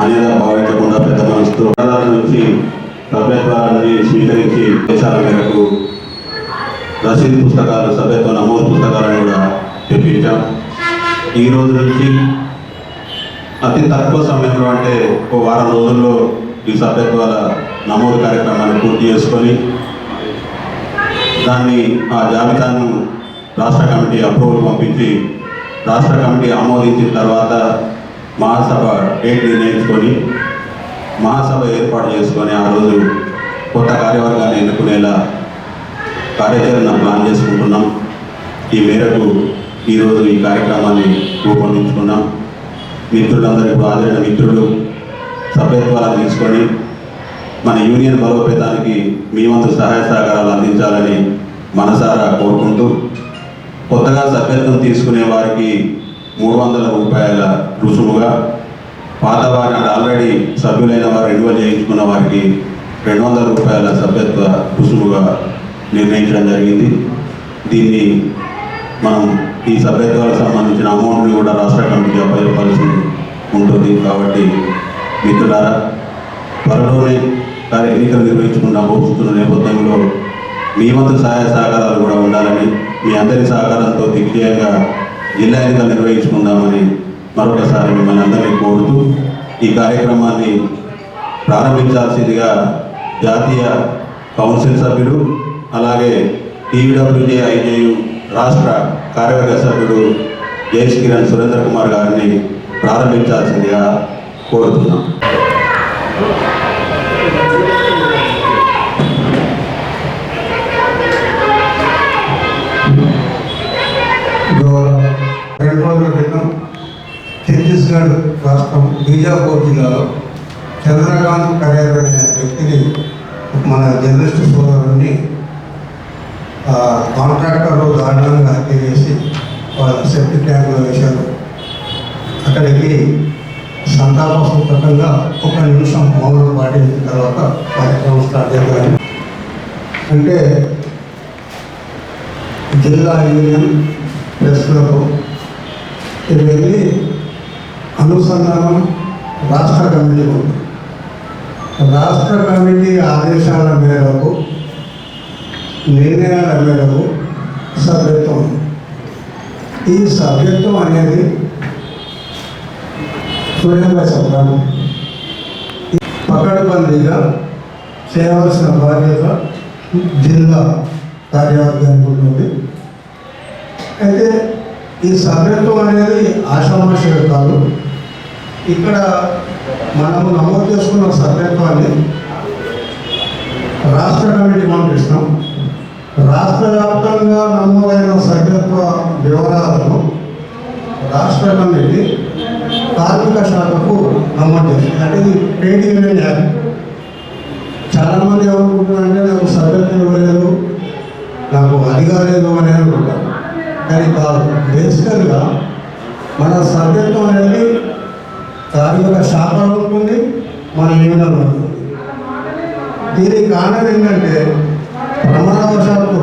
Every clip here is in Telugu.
అనేది భావించకుండా పెద్ద మనసుతో నుంచి సభ్యత్వాన్ని స్వీకరించి దేశాల మేరకు రసీదు పుస్తకాలు సభ్యత్వ నమోదు పుస్తకాలను కూడా తెప్పించాం. ఈ రోజు నుంచి అతి తక్కువ సమయంలో అంటే ఒక వారం రోజుల్లో ఈ సభ్యత్వాల నమోదు కార్యక్రమాన్ని పూర్తి చేసుకొని దాన్ని ఆ జాబితాను రాష్ట్ర కమిటీ అప్రూవల్ పంపించి రాష్ట్ర కమిటీ ఆమోదించిన తర్వాత మహాసభ డేట్ నిర్ణయించుకొని మహాసభ ఏర్పాటు చేసుకొని ఆ రోజు కొత్త కార్యవర్గాన్ని ఎన్నుకునేలా కార్యాచరణ ప్లాన్ చేసుకుంటున్నాం. ఈ మేరకు ఈరోజు ఈ కార్యక్రమాన్ని రూపొందించుకున్నాం. మిత్రులందరికీ ఇప్పుడు హాజరైన మిత్రులు సభ్యత్వాలను తీసుకొని మన యూనియన్ బలోపేతానికి మీ వంతు సహాయ సహకారాలు అందించాలని మనసారా కోరుకుంటూ కొత్తగా సభ్యత్వం తీసుకునే వారికి మూడు వందల రూపాయల రుసుముగా పాత వారి అంటే ఆల్రెడీ సభ్యులైన వారు రెన్యువల్ చేయించుకున్న వారికి రెండు వందల రూపాయల సభ్యత్వ రుసుముగా నిర్ణయించడం జరిగింది. దీన్ని మనం ఈ సభ్యత్వాలకు సంబంధించిన అమౌంట్ని కూడా రాష్ట్ర కమిటీకి అప్పచెప్పాల్సి ఉంటుంది. కాబట్టి మిత్రులారా త్వరలోనే కార్య ఎన్నికలు నిర్వహించుకున్న పోతున్న నేపథ్యంలో మీ వంతు సహాయ సహకారాలు కూడా ఉండాలని మీ అందరి సహకారంతో దిగ్విజయంగా జిల్లా నిర్వహించుకుందామని మరొకసారి మిమ్మల్ని అందరినీ కోరుతూ ఈ కార్యక్రమాన్ని ప్రారంభించాల్సిందిగా జాతీయ కౌన్సిల్ సభ్యుడు అలాగే టీవీడబ్ల్యూజే ఐజేయు రాష్ట్ర కార్యవర్గ సభ్యుడు జయశ్ కిరణ్ సురేంద్ర కుమార్ గారిని ప్రారంభించాల్సిందిగా కోరుతున్నాం. రెండు రోజుల క్రితం ఛత్తీస్గఢ్ రాష్ట్రం బీజాపూర్ జిల్లాలో చంద్రకాంత్ కరేర్ అనే వ్యక్తిని మన జర్నలిస్ట్ సోదరుని కాంట్రాక్టర్లు దారుణంగా హత్య చేసి వాళ్ళ సెఫ్టీ ట్యాంకులో వేశారు. అక్కడికి సంతాప సూచకంగా ఒక నిమిషం మౌనం పాటించిన తర్వాత కార్యక్రమం స్టార్ట్ చేయాలి అంటే జిల్లా యూనియన్ ప్రెస్లకు ఇది వెళ్ళి అనుసంధానం రాష్ట్ర కమిటీ ఉంది. రాష్ట్ర కమిటీ ఆదేశాల మేరకు నిర్ణయాల మేరకు సభ్యత్వం ఈ సభ్యత్వం అనేది స్వయంగా చెప్పాను పకడ్బందీగా చేయవలసిన బాధ్యత జిల్లా కార్యవర్గానికి ఉంటుంది. అయితే ఈ సభ్యత్వం అనేది ఆషామాషి కాదు ఇక్కడ మనము నమోదు చేసుకున్న సభ్యత్వాన్ని రాష్ట్ర కమిటీ పంపిస్తాం. రాష్ట్ర వ్యాప్తంగా నమోదైన సభ్యత్వ వివరాలను రాష్ట్ర కమిటీ కార్మిక శాఖకు నమోదు చేస్తుంది. అంటే ఇది ట్రేడ్ యూనియన్ యాక్ట్ చాలామంది ఏమనుకుంటున్నారంటే నాకు సభ్యత్వం ఇవ్వలేదు నాకు అధికారం అని అనుకుంటారు కానీ కాదు. బేసికల్గా మన సభ్యత్వం అనేది దాని యొక్క శాపం ఉంటుంది మన యూనియన్లో ఉంటుంది. దీనికి కారణం ఏంటంటే ప్రమాదవశాత్తు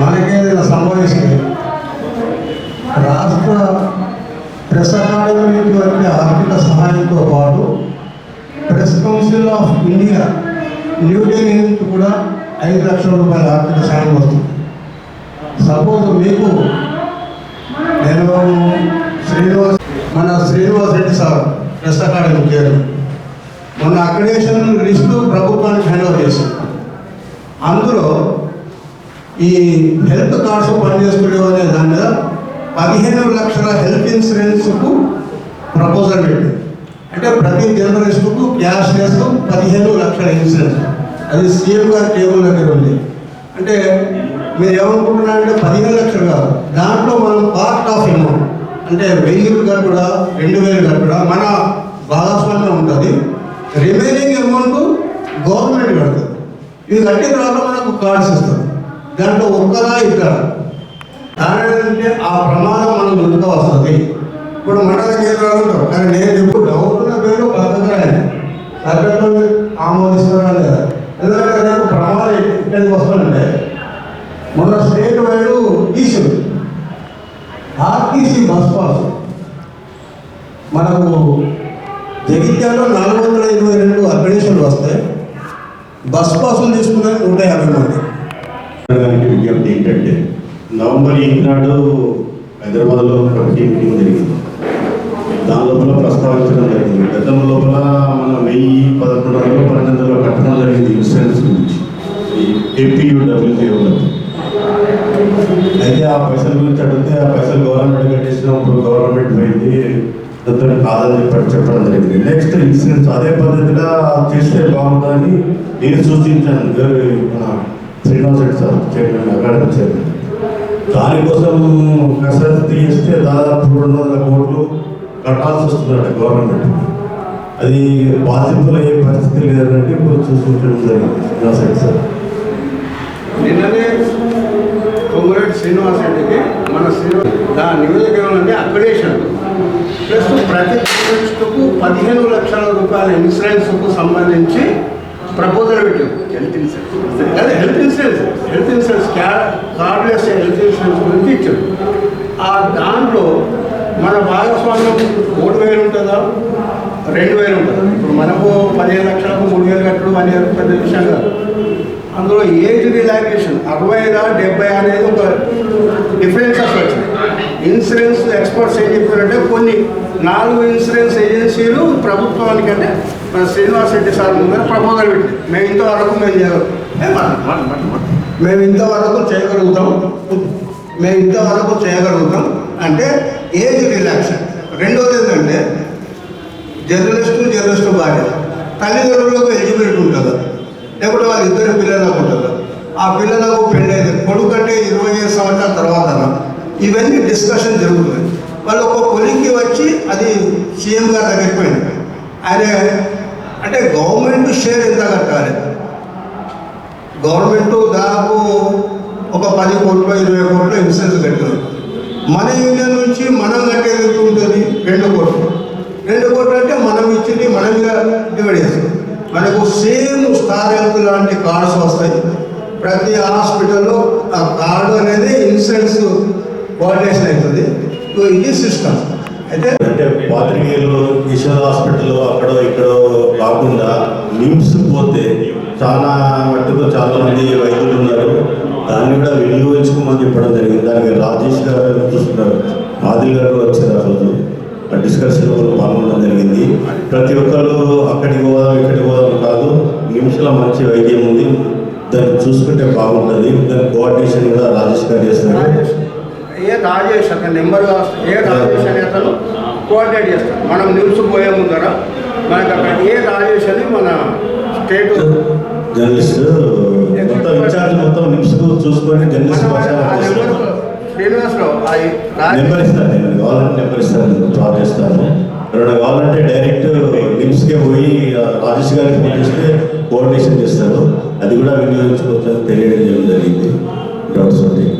మనకేదైనా సంభవిస్తే రాష్ట్ర ప్రెస్ అకాడమీ వచ్చే ఆర్థిక సహాయంతో పాటు press council of India New Delhi నుంచి కూడా ఐదు లక్షల రూపాయల ఆర్థిక సాయం వస్తుంది. సపోజ్ మీకు నేను శ్రీనివాస్ మన Srinivas Reddy sir press academy చేరు మొన్న అక్రిడేషన్ లిస్టు ప్రభుత్వానికి హ్యాండ్ ఓవర్ చేశాం అందులో ఈ హెల్త్ కార్డ్స్ పనిచేస్తుండే అనే దాని మీద పదిహేను లక్షల హెల్త్ ఇన్సూరెన్స్కు ప్రపోజల్ పెట్టి అంటే ప్రతి జర్నలిస్టుకు క్యాష్ లెస్ పదిహేను లక్షల ఇన్సూరెన్స్. అది సీఎం గారి టేబుల్ దగ్గర ఉంది. అంటే మీరు ఏమనుకుంటున్నారంటే పదిహేను లక్షలు కాదు. దాంట్లో మనం పార్ట్ ఆఫ్ అమౌంట్ అంటే వెయ్యి కట్టుడా రెండు వేలు కట్టుడా మన భాగస్వామ్యం ఉంటుంది. రిమైనింగ్ అమౌంట్ గవర్నమెంట్ కడుతుంది. ఇది కట్టిన తర్వాత మనకు కార్డ్స్ ఇస్తారు. దాంట్లో ఒక్కదా ఇద్దరు దానికంటే ఆ ప్రమాదం మనం ముందుగా వస్తుంది? ఇప్పుడు మన దగ్గర ఉంటాం కానీ నేను ఎప్పుడు డౌట్ ఉన్న పేరు బతకరాయన సభ్యత్వం ఆమోదిస్తారా లేదా? ఎందుకంటే రేపు ప్రమాదం ఇక్కడికి వస్తుందంటే మొన్న స్టేట్ వైడ్ తీసింది ఆర్టీసీ బస్ పాస్. మనకు జగిత్యాలలో నాలుగు వందల ఇరవై రెండు అప్లికేషన్లు వస్తాయి. బస్ పాసులు తీసుకున్నాయి నూట యాభై మంది. గారికి విజ్ఞప్తి ఏంటంటే నవంబర్ ఎయిత్ నాడు హైదరాబాద్లో కమిటీ మీటింగ్ జరిగింది. దాని లోపల ప్రస్తావించడం జరిగింది. గతం లోపల మన వెయ్యి పదకొండు వందల పన్నెండు వందలు కట్టడం జరిగింది ఇన్సూరెన్స్ గురించి. ఈ అయితే ఆ పైసల గురించి అడిగితే ఆ పైసలు గవర్నమెంట్ కట్టేసినప్పుడు గవర్నమెంట్ పోయింది. దాంతో కాదని చెప్పి చెప్పడం జరిగింది. నెక్స్ట్ ఇన్సూరెన్స్ అదే పద్ధతిగా చేస్తే బాగుంటుందని నేను సూచించాను. గారు మన Srinivas Reddy sir chairman academy chairman. దానికోసం కసరత్తు తీస్తే దాదాపు రెండు వందల కోట్లు కట్టాల్సి వస్తుందండి గవర్నమెంట్ అది బాధితులు అయ్యే పరిస్థితి లేదంటే ఇప్పుడు చూసుకుంటే జరిగింది. శ్రీనివాస్ రెడ్డి సార్. నిన్ననే శ్రీనివాస్ రెడ్డికి మన శ్రీనివాస్ ఆ నియోజకవర్గంలోనే అక్రిడేషన్. ప్లస్ ప్రతి టూరిస్టుకు పదిహేను లక్షల రూపాయల ఇన్సూరెన్స్కు సంబంధించి ప్రపోజల్ పెట్టాం. హెల్త్ ఇన్సూరెన్స్ అదే హెల్త్ ఇన్సూరెన్స్. హెల్త్ ఇన్సూరెన్స్ క్యా కార్డ్లెస్ హెల్త్ ఇన్సూరెన్స్ గురించి ఇచ్చాం. ఆ దాంట్లో మన భాగస్వామ్యం మూడు వేలు ఉంటుందా? రెండు వేలు ఉంటుందా? ఇప్పుడు మనకు పదిహేను లక్షలకు మూడు వేలు కట్టడం అనేది పెద్ద విషయం కాదు. అందులో ఏజ్ రిలాక్సేషన్ అరవై డెబ్బై అనేది ఒక డిఫరెన్సెస్ వచ్చింది ఇన్సూరెన్స్ ఎక్స్పర్ట్స్ ఏం చెప్పారంటే కొన్ని నాలుగు ఇన్సూరెన్స్ ఏజెన్సీలు ప్రభుత్వానికి అంటే మన శ్రీనివాస్ రెడ్డి సార్ ముందర ప్రపోజల్ పెట్టింది. మేము ఇంతవరకు మేము చేయగలం మేము ఇంతవరకు చేయగలుగుతాం. మేము ఇంతవరకు చేయగలుగుతాం. అంటే ఏజ్ రిలాక్సేషన్. రెండోది ఏంటంటే జర్నలిస్టు జర్నలిస్టు భార్య. తల్లిదండ్రులకు ఎలిజిబిలిటీ ఉంటుంది? లేకుంటే వాళ్ళు ఇద్దరు పిల్లలకు ఉంటుందా ఆ పిల్లలకు పెళ్ళి కొడుకు అంటే ఇరవై ఐదు సంవత్సరాల తర్వాత ఇవన్నీ డిస్కషన్ జరుగుతున్నాయి వాళ్ళు ఒక కొలిక్కి వచ్చి అది సీఎం గారు తగ్గిపోయింది ఆయన అంటే గవర్నమెంట్ షేర్ ఎంత కట్టాలి? గవర్నమెంట్ దాదాపు ఒక పది కోట్లు ఇరవై కోట్లు ఇన్సూరెన్స్ కట్టింది. మన యూనియన్ నుంచి మనం కట్టేది ఎంత ఉంటుంది? రెండు కోట్లు. రెండు కోట్లు అంటే మనం ఇచ్చింది మనం డివైడ్ చేస్తాం. మనకు సేమ్ స్టార్ లాంటి కార్డ్స్ వస్తాయి. ప్రతి హాస్పిటల్లో ఆ కార్డు అనేది ఇన్సూరెన్స్ కోఆర్డినేషన్ అవుతుంది. సో ఇది సిస్టమ్. అయితే అంటే పాత్రికేయులు యశోద హాస్పిటల్ అక్కడో ఇక్కడ కాకుండా నిమ్స్ పోతే చాలా మట్టుకు చాలా మంది వైద్యులు ఉన్నారు. దాన్ని కూడా వినియోగించుకోమని చెప్పడం జరిగింది. దానికి రాజేష్ గారు చూస్తున్నారు. ఆదిల్ గారు వచ్చారు ఆ రోజు. ఆ డిస్కషన్లో పాల్గొనడం జరిగింది. ప్రతి ఒక్కరు అక్కడికి పోదాం ఇక్కడికి పోదాం కాదు. నిమిషంలో మంచి వైద్యం ఉంది. దాన్ని చూసుకుంటే బాగుంటుంది. దాని కోఆర్డినేషన్ కూడా రాజేష్ గారు చేస్తారు. ఏ రాజేష్ అతను నెంబర్ ఏ రాజేష్ అని అతను కోఆర్డినేట్ చేస్తాడు. మనం నిమ్స్ పోయే ముందర మనకి అక్కడ ఏ రాజేష్ అని మన స్టేట్ జర్నలిస్ట్ మొత్తం ఇన్ఛార్జ్ మొత్తం నిమ్స్ చూసుకొని జర్నలిస్ట్ శ్రీనివాసరావు నెంబర్ ఇస్తాను నేను కావాలంటే నెంబర్ ఇస్తాను. డ్రాప్ చేస్తాను. ఎవరైనా కావాలంటే డైరెక్ట్ నిమ్స్కే పోయి రాజేష్ గారికి ఫోన్ చేస్తే కోఆర్డినేషన్ చేస్తారు. అది కూడా వినియోగించుకోవచ్చని తెలియడం జరిగింది. డౌట్స్ ఉంటాయి.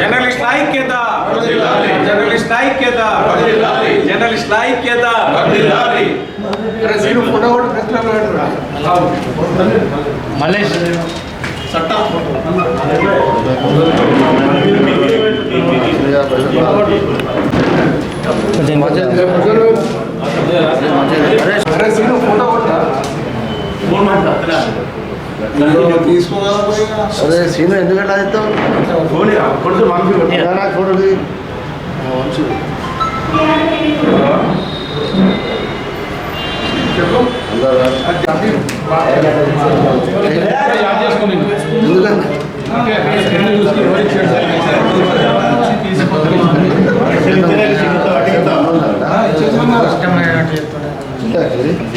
జర్నలిస్ట్ ఐక్యత. జర్నలిస్ట్ ఐక్యత. జర్నలిస్ట్ ఐక్యత. మల్లేష్. అదే సీను ఎందుకంటే అది నాకు ఫోటో ఎందుకంటే ఇద్దరు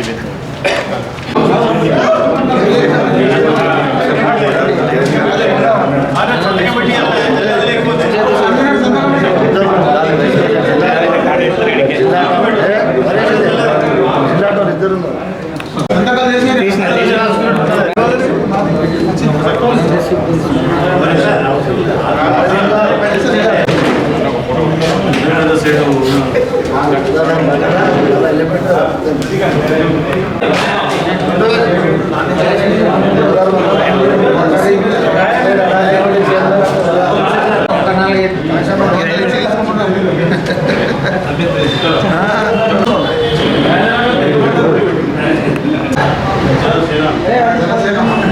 Gracias.